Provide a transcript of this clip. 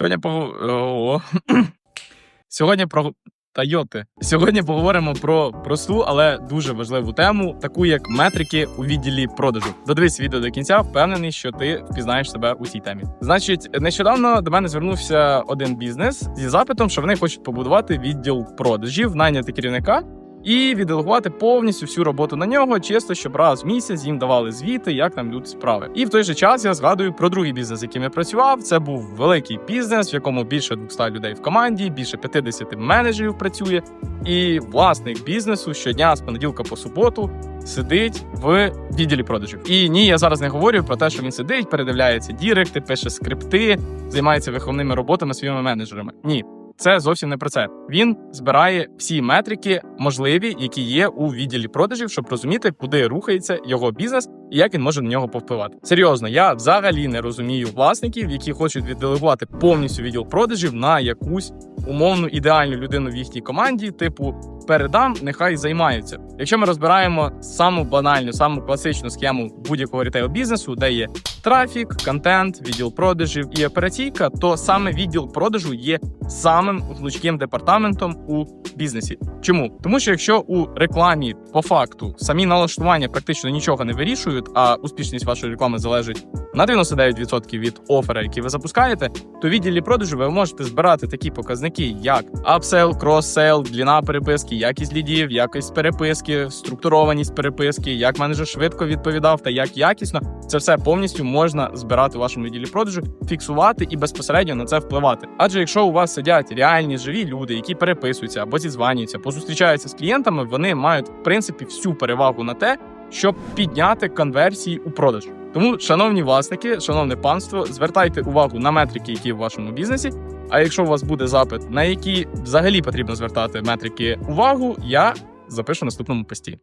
Сьогодні пого... Сьогодні про Тойоти. Сьогодні поговоримо про просту, але дуже важливу тему, таку як метрики у відділі продажу. Додивись відео до кінця, впевнений, що ти впізнаєш себе у цій темі. Значить, нещодавно до мене звернувся один бізнес зі запитом, що вони хочуть побудувати відділ продажів, найняти керівника. І відделегувати повністю всю роботу на нього, чисто щоб раз в місяць їм давали звіти, як там йдуть справи. І в той же час я згадую про другий бізнес, яким я працював. Це був великий бізнес, в якому більше 200 людей в команді, більше 50 менеджерів працює. І власник бізнесу щодня з понеділка по суботу сидить в відділі продажів. І ні, я зараз не говорю про те, що він сидить, передивляється діректи, пише скрипти, займається виховними роботами своїми менеджерами. Ні. Це зовсім не про це. Він збирає всі метрики, можливі, які є у відділі продажів, щоб розуміти, куди рухається його бізнес і як він може на нього повпливати. Серйозно, я взагалі не розумію власників, які хочуть відделегувати повністю відділ продажів на якусь умовну ідеальну людину в їхній команді, типу передам, нехай займаються. Якщо ми розбираємо саму банальну, саму класичну схему будь-якого рітейл бізнесу, де є трафік, контент, відділ продажів і операційка, то саме відділ продажу є самим гнучким департаментом у бізнесі. Чому? Тому що якщо у рекламі по факту самі налаштування практично нічого не вирішують, а успішність вашої реклами залежить на 99% від офера, який ви запускаєте, то в відділі продажу ви можете збирати такі показники, як апсейл, кроссейл, дліна переписки, якість лідів, якість переписки, структурованість переписки, як менеджер швидко відповідав та як якісно. Це все повністю можна збирати у вашому відділі продажу, фіксувати і безпосередньо на це впливати. Адже якщо у вас сидять реальні живі люди, які переписуються або зізванюються, позустрічаються з клієнтами, вони мають в принципі всю перевагу на те, щоб підняти конверсії у продаж. Тому, шановні власники, шановне панство, звертайте увагу на метрики, які в вашому бізнесі. А якщо у вас буде запит, на які взагалі потрібно звертати метрики увагу, я запишу в наступному пості.